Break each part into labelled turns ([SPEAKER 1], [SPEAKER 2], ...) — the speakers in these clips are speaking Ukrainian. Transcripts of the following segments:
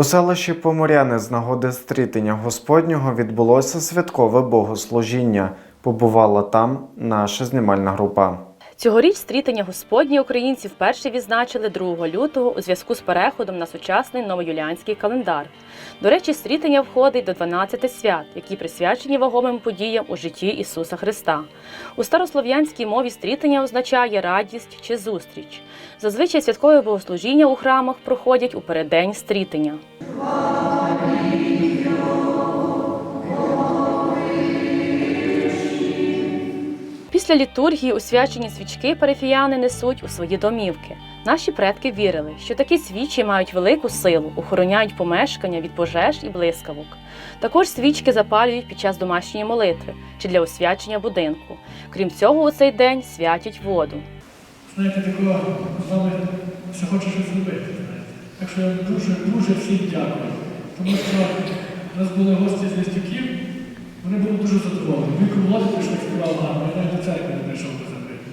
[SPEAKER 1] У селищі Поморяни з нагоди стрітення Господнього відбулося святкове богослужіння. Побувала там наша знімальна група.
[SPEAKER 2] Цьогоріч стрітення Господні українці вперше відзначили 2 лютого у зв'язку з переходом на сучасний новоюліанський календар. До речі, стрітення входить до 12 свят, які присвячені вагомим подіям у житті Ісуса Христа. У старослов'янській мові стрітення означає радість чи зустріч. Зазвичай святкові богослужіння у храмах проходять у переддень стрітення. Після літургії освячені свічки парафіяни несуть у свої домівки. Наші предки вірили, що такі свічі мають велику силу, охороняють помешкання від пожеж і блискавок. Також свічки запалюють під час домашньої молитви чи для освячення будинку. Крім цього, у цей день святять воду.
[SPEAKER 3] Знаєте, такого з вами все зробити. Так що я дуже, дуже всім дякую. Тому що у нас були гості з листюків, вони були дуже задоволені. Віку влади прийшли співав гарно, я навіть до церкви не прийшов би забити.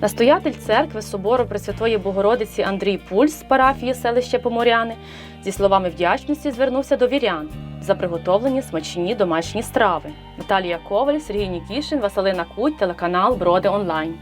[SPEAKER 2] Настоятель церкви собору Пресвятої Богородиці Андрій Пульс з парафії селища Поморяни зі словами вдячності звернувся до вірян за приготовлені смачні домашні страви. Наталія Коваль, Сергій Нікішин, Василина Куть, телеканал Броди Онлайн.